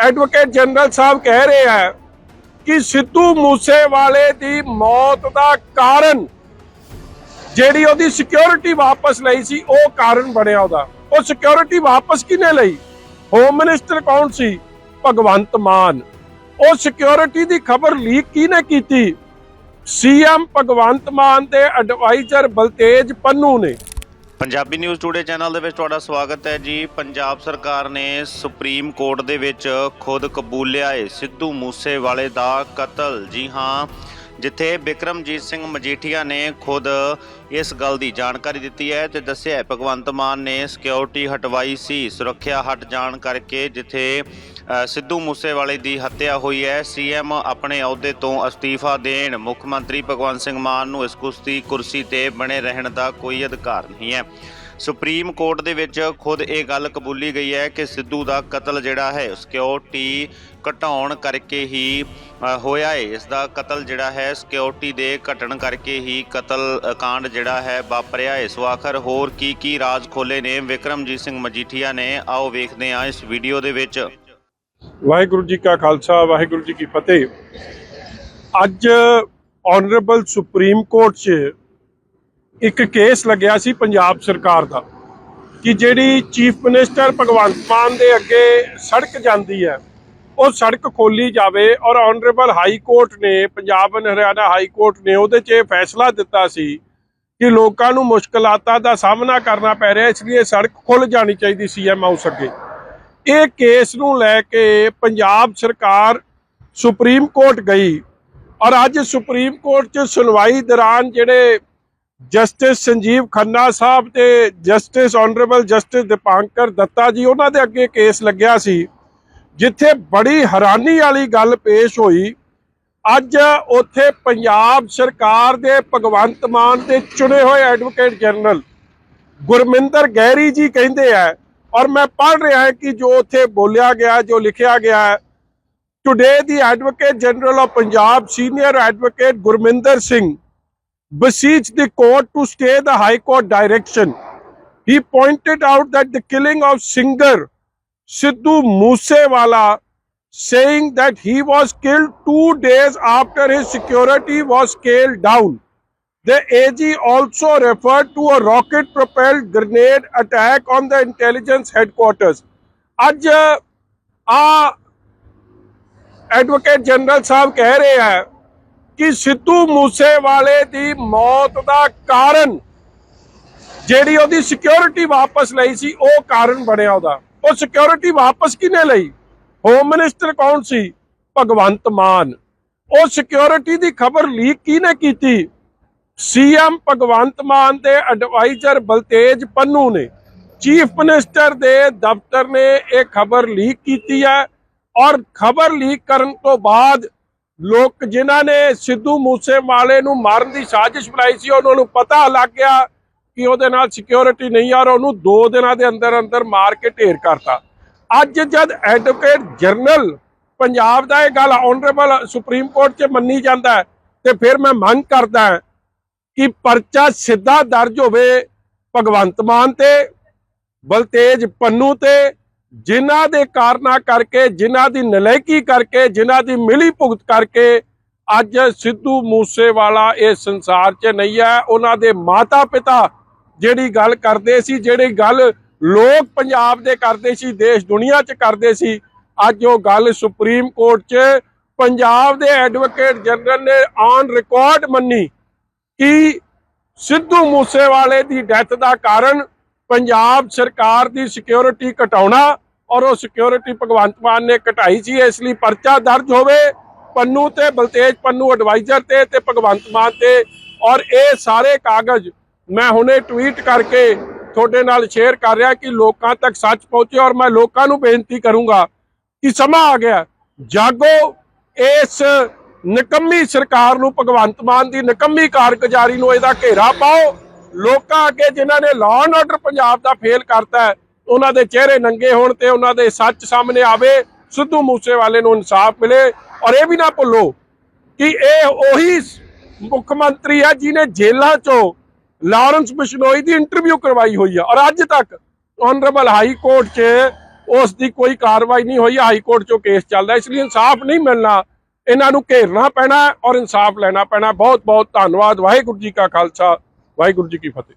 Advocate general ਸਾਹਿਬ ਕਹਿ ਰਹੇ ਆ ਕਿ ਸਿੱਧੂ ਮੂਸੇਵਾਲੇ ਦੀ ਮੌਤ ਦਾ ਕਾਰਨ ਜਿਹੜੀ ਉਹਦੀ ਸਿਕਿਉਰਿਟੀ ਵਾਪਸ ਲਈ ਸੀ, ਉਹ ਕਾਰਨ ਬਣਿਆ ਉਹਦਾ। ਉਹ ਸਿਕਿਉਰਿਟੀ ਵਾਪਸ ਕਿਨੇ ਲਈ? ਹੋਮ ਮਿਨਿਸਟਰ ਕੌਣ ਸੀ? ਭਗਵੰਤ ਮਾਨ। ਉਹ ਸਿਕਿਉਰਿਟੀ ਦੀ ਖਬਰ ਲੀਕ ਕਿਹਨੇ ਕੀਤੀ? ਸੀਐਮ ਭਗਵੰਤ ਮਾਨ ਦੇ ਐਡਵਾਈਜ਼ਰ ਬਲਤੇਜ ਪੰਨੂ ਨੇ। ਪੰਜਾਬੀ ਨਿਊਜ਼ ਟੂਡੇ ਚੈਨਲ ਦੇ ਵਿੱਚ ਤੁਹਾਡਾ ਸਵਾਗਤ ਹੈ ਜੀ। ਪੰਜਾਬ ਸਰਕਾਰ ਨੇ ਸੁਪਰੀਮ ਕੋਰਟ ਦੇ ਵਿੱਚ ਖੁਦ ਕਬੂਲਿਆ ਹੈ ਸਿੱਧੂ ਮੂਸੇਵਾਲੇ ਦਾ ਕਤਲ। ਜੀ ਹਾਂ ਜਿੱਥੇ ਬਿਕਰਮਜੀਤ ਸਿੰਘ ਮਜੀਠੀਆ ਨੇ ਖੁਦ ਇਸ ਗੱਲ ਦੀ ਜਾਣਕਾਰੀ ਦਿੱਤੀ ਹੈ ਤੇ ਦੱਸਿਆ ਭਗਵੰਤ ਮਾਨ ਨੇ ਸਿਕਿਉਰਿਟੀ ਹਟਵਾਈ ਸੀ, ਸੁਰੱਖਿਆ ਹਟ ਜਾਣ ਕਰਕੇ ਜਿੱਥੇ ਸਿੱਧੂ ਮੂਸੇਵਾਲੇ ਦੀ ਹੱਤਿਆ ਹੋਈ ਹੈ, ਸੀਐਮ ਆਪਣੇ ਅਹੁਦੇ ਤੋਂ ਅਸਤੀਫਾ ਦੇਣ, ਮੁੱਖ ਮੰਤਰੀ ਭਗਵੰਤ ਸਿੰਘ ਮਾਨ ਨੂੰ ਇਸ ਕੁਸ਼ਤੀ ਕੁਰਸੀ ਤੇ ਬਣੇ ਰਹਿਣ ਦਾ ਕੋਈ ਅਧਿਕਾਰ ਨਹੀਂ ਹੈ। ਸੁਪਰੀਮ ਕੋਰਟ ਦੇ ਵਿੱਚ ਖੁਦ ਇਹ ਗੱਲ ਕਬੂਲੀ ਗਈ ਹੈ ਕਿ ਸਿੱਧੂ ਦਾ ਕਤਲ ਜਿਹੜਾ ਹੈ ਸਿਕਿਉਰਿਟੀ ਘਟਾਉਣ ਕਰਕੇ ਹੀ ਹੋਇਆ ਹੈ ਇਸ ਦਾ ਕਤਲ ਜਿਹੜਾ ਹੈ ਸਿਕਿਉਰਿਟੀ ਦੇ ਘਟਣ ਕਰਕੇ ਹੀ ਕਤਲ ਕਾਂਡ ਜਿਹੜਾ ਹੈ, ਵਾਪਰਿਆ ਹੈ ਸੋ ਆਖਰ ਹੋਰ ਕੀ ਕੀ ਰਾਜ਼ ਖੋਲੇ ਨੇ? ਵਿਕਰਮਜੀਤ ਸਿੰਘ ਮਜੀਠੀਆ ਨੇ। ਆਓ ਵੇਖਦੇ ਹਾਂ ਇਸ ਵੀਡੀਓ ਦੇ ਵਿੱਚ। ਵਾਹਿਗੁਰੂ ਜੀ ਕਾ ਖਾਲਸਾ, ਵਾਹਿਗੁਰੂ ਜੀ ਕੀ ਫਤਿਹ। ਅੱਜ ਆਨਰੇਬਲ ਸੁਪਰੀਮ ਕੋਰਟ 'ਚ ਇੱਕ ਕੇਸ ਲੱਗਿਆ ਸੀ ਪੰਜਾਬ ਸਰਕਾਰ ਦਾ ਕਿ ਜਿਹੜੀ ਚੀਫ ਮਿਨਿਸਟਰ ਭਗਵੰਤ ਮਾਨ ਦੇ ਅੱਗੇ ਸੜਕ ਜਾਂਦੀ ਹੈ, ਉਹ ਸੜਕ ਖੋਲੀ ਜਾਵੇ ਔਰ ਆਨਰੇਬਲ ਹਾਈ ਕੋਰਟ ਨੇ, Punjab and Haryana high court ਨੇ ਉਹਦੇ 'ਚ ਇਹ ਫੈਸਲਾ ਦਿੱਤਾ ਸੀ ਕਿ ਲੋਕਾਂ ਨੂੰ ਮੁਸ਼ਕਲਾਤਾਂ ਦਾ ਸਾਹਮਣਾ ਕਰਨਾ ਪੈ ਰਿਹਾ, ਇਸ ਲਈ ਸੜਕ ਖੁੱਲ ਜਾਣੀ ਚਾਹੀਦੀ ਸੀ ਸੀਐਮ ਹਾਊਸ ਅੱਗੇ। ਇਹ ਕੇਸ ਨੂੰ ਲੈ ਕੇ ਪੰਜਾਬ ਸਰਕਾਰ ਸੁਪਰੀਮ ਕੋਰਟ ਗਈ ਔਰ ਅੱਜ ਸੁਪਰੀਮ ਕੋਰਟ 'ਚ ਸੁਣਵਾਈ ਦੌਰਾਨ ਜਿਹੜੇ ਜਸਟਿਸ ਸੰਜੀਵ ਖੰਨਾ ਸਾਹਿਬ ਤੇ justice honourable justice Dipankar Datta ji, ਉਹਨਾਂ ਦੇ ਅੱਗੇ ਕੇਸ ਲੱਗਿਆ ਸੀ, ਜਿੱਥੇ ਬੜੀ ਹੈਰਾਨੀ ਵਾਲੀ ਗੱਲ ਪੇਸ਼ ਹੋਈ। ਅੱਜ ਉੱਥੇ ਪੰਜਾਬ ਸਰਕਾਰ ਦੇ ਭਗਵੰਤ ਮਾਨ ਦੇ ਚੁਣੇ ਹੋਏ ਐਡਵੋਕੇਟ ਜਨਰਲ ਗੁਰਮਿੰਦਰ ਗਹਿਰੀ ਜੀ ਕਹਿੰਦੇ ਆ, ਔਰ ਮੈਂ ਪੜ੍ਹ ਰਿਹਾ ਹਾਂ ਕਿ ਜੋ ਉੱਥੇ ਬੋਲਿਆ ਗਿਆ, ਜੋ ਲਿਖਿਆ ਗਿਆ ਹੈ today the advocate general of Punjab senior advocate Gurminder Singh beseeched the court to stay the high court direction he pointed out that the killing of singer sidhu moosewala saying that he was killed 2 days after his security was scaled down the AG also referred to a rocket propelled grenade attack on the intelligence headquarters ਅੱਜ ਆ advocate general ਸਾਹਿਬ ਕਹਿ ਰਹੇ ਆ ਕਿ ਸਿੱਧੂ ਮੂਸੇਵਾਲੇ ਦੀ ਮੌਤ ਦਾ ਕਾਰਨ ਜਿਹੜੀ ਉਹਦੀ ਸਿਕਿਉਰਿਟੀ ਵਾਪਸ ਲਈ ਸੀ, ਉਹ ਕਾਰਨ ਬਣਿਆ ਉਹਦਾ। ਉਹ ਸਿਕਿਉਰਿਟੀ ਵਾਪਸ ਕਿਨੇ ਲਈ? ਹੋਮ ਮਿਨਿਸਟਰ ਕੌਣ ਸੀ? ਭਗਵੰਤ ਮਾਨ। ਉਹ ਸਿਕਿਉਰਿਟੀ ਦੀ ਖਬਰ ਲੀਕ ਕਿਹਨੇ ਕੀਤੀ? ਸੀਐਮ ਭਗਵੰਤ ਮਾਨ ਦੇ ਐਡਵਾਈਜ਼ਰ ਬਲਤੇਜ ਪੰਨੂ ਨੇ। ਚੀਫ ਮਿਨਿਸਟਰ ਦੇ ਦਫ਼ਤਰ ਨੇ ਇਹ ਖਬਰ ਲੀਕ ਕੀਤੀ ਹੈ ਔਰ ਖਬਰ ਲੀਕ ਕਰਨ ਤੋਂ ਬਾਅਦ ਲੋਕ ਜਿਨ੍ਹਾਂ ਨੇ ਸਿੱਧੂ ਮੂਸੇਵਾਲੇ ਨੂੰ ਮਾਰਨ ਦੀ ਸਾਜ਼ਿਸ਼ ਬਣਾਈ ਸੀ ਉਹਨਾਂ ਨੂੰ ਪਤਾ ਲੱਗ ਗਿਆ ਕਿ ਉਹਦੇ ਨਾਲ ਸਿਕਿਉਰਿਟੀ ਨਹੀਂ ਆ ਔਰ ਉਹਨੂੰ 2 ਦਿਨਾਂ ਦੇ ਅੰਦਰ ਅੰਦਰ ਮਾਰ ਕੇ ਢੇਰ ਕਰਤਾ। ਅੱਜ ਜਦ ਐਡਵੋਕੇਟ ਜਨਰਲ ਪੰਜਾਬ ਦਾ ਇਹ ਗੱਲ ਆਨਰੇਬਲ ਸੁਪਰੀਮ ਕੋਰਟ 'ਚ ਮੰਨੀ ਜਾਂਦਾ ਹੈ, ਤੇ ਫਿਰ ਮੈਂ ਮੰਗ ਕਰਦਾ ਕਿ ਪਰਚਾ ਸਿੱਧਾ ਦਰਜ ਹੋਵੇ ਭਗਵੰਤ ਮਾਨ ਤੇ ਬਲਤੇਜ ਪੰਨੂ ਤੇ ਜਿਨ੍ਹਾਂ ਦੇ ਕਾਰਨਾ ਕਰਕੇ, ਜਿਨ੍ਹਾਂ ਦੀ ਨਲਾਇਕੀ ਕਰਕੇ, ਜਿਨ੍ਹਾਂ ਦੀ ਮਿਲੀ ਭੁਗਤ ਕਰਕੇ ਅੱਜ ਸਿੱਧੂ ਮੂਸੇਵਾਲਾ ਇਹ ਸੰਸਾਰ 'ਚ ਨਹੀਂ ਹੈ। ਉਹਨਾਂ ਦੇ ਮਾਤਾ ਪਿਤਾ ਜਿਹੜੀ ਗੱਲ ਕਰਦੇ ਸੀ, ਜਿਹੜੀ ਗੱਲ ਲੋਕ ਪੰਜਾਬ ਦੇ ਕਰਦੇ ਸੀ, ਦੇਸ਼ ਦੁਨੀਆ 'ਚ ਕਰਦੇ ਸੀ, ਅੱਜ ਉਹ ਗੱਲ ਸੁਪਰੀਮ ਕੋਰਟ 'ਚ ਪੰਜਾਬ ਦੇ ਐਡਵੋਕੇਟ ਜਨਰਲ ਨੇ ਔਨ ਰਿਕਾਰਡ ਮੰਨੀ ਕਿ ਸਿੱਧੂ ਮੂਸੇਵਾਲੇ ਦੀ ਡੈਥ ਦਾ ਕਾਰਨ ਪੰਜਾਬ ਸਰਕਾਰ ਦੀ ਸਿਕਿਉਰਿਟੀ ਘਟਾਉਣਾ ਔਰ ਉਹ ਸਿਕਿਉਰਿਟੀ ਭਗਵੰਤ ਮਾਨ ਨੇ ਘਟਾਈ ਸੀ, ਇਸ ਲਈ ਪਰਚਾ ਦਰਜ ਹੋਵੇ, ਪੰਨੂ ਤੇ ਬਲਤੇਜ ਪੰਨੂ ਐਡਵਾਈਜ਼ਰ ਤੇ ਤੇ ਭਗਵੰਤ ਮਾਨ ਤੇ ਔਰ ਇਹ ਸਾਰੇ ਕਾਗਜ਼ ਮੈਂ ਹੁਣੇ ਟਵੀਟ ਕਰਕੇ ਤੁਹਾਡੇ ਨਾਲ ਸ਼ੇਅਰ ਕਰ ਰਿਹਾ ਕਿ ਲੋਕਾਂ ਤੱਕ ਸੱਚ ਪਹੁੰਚੇ ਔਰ ਮੈਂ ਲੋਕਾਂ ਨੂੰ ਬੇਨਤੀ ਕਰੂੰਗਾ ਕਿ ਸਮਾਂ ਆ ਗਿਆ, ਜਾਗੋ ਇਸ ਨਿਕੰਮੀ ਸਰਕਾਰ ਨੂੰ ਭਗਵੰਤ ਮਾਨ ਦੀ ਨਿਕੰਮੀ ਕਾਰਗੁਜ਼ਾਰੀ ਨੂੰ ਇਹਦਾ ਘੇਰਾ ਪਾਓ ਲੋਕਾਂ ਅੱਗੇ ਜਿਨ੍ਹਾਂ ਨੇ ਲਾਅ ਐਂਡ ਆਰਡਰ ਪੰਜਾਬ ਦਾ ਫੇਲ ਕਰਤਾ ਉਹਨਾਂ ਦੇ ਚਿਹਰੇ ਨੰਗੇ ਹੋਣ ਤੇ ਉਹਨਾਂ ਦੇ ਸੱਚ ਸਾਹਮਣੇ ਆਵੇ, ਸਿੱਧੂ ਮੂਸੇਵਾਲੇ ਨੂੰ ਇਨਸਾਫ ਮਿਲੇ। ਔਰ ਇਹ ਵੀ ਨਾ ਭੁੱਲੋ ਕਿ ਇਹ ਉਹੀ ਮੁੱਖ ਮੰਤਰੀ ਹੈ ਜਿਨੇ ਜੇਲ੍ਹਾਂ ਚੋਂ ਲਾਰੈਂਸ ਬਿਸ਼ਨੋਈ ਦੀ ਇੰਟਰਵਿਊ ਕਰਵਾਈ ਹੋਈ ਹੈ ਔਰ ਅੱਜ ਤੱਕ ਆਨਰੇਬਲ ਹਾਈ ਕੋਰਟ 'ਚ ਉਸ ਦੀ ਕੋਈ ਕਾਰਵਾਈ ਨਹੀਂ ਹੋਈ। ਹਾਈ ਕੋਰਟ 'ਚੋਂ ਕੇਸ ਚੱਲਦਾ ਇਸ ਲਈ ਇਨਸਾਫ ਨਹੀਂ ਮਿਲਣਾ। ਇਹਨਾਂ ਨੂੰ ਘੇਰਨਾ ਪੈਣਾ ਔਰ ਇਨਸਾਫ ਲੈਣਾ ਪੈਣਾ। ਬਹੁਤ ਬਹੁਤ ਧੰਨਵਾਦ। ਵਾਹਿਗੁਰੂ ਜੀ ਕਾ ਖਾਲਸਾ। ਵਾਹਿਗੁਰੂ ਜੀ ਕੀ ਫਤਿਹ।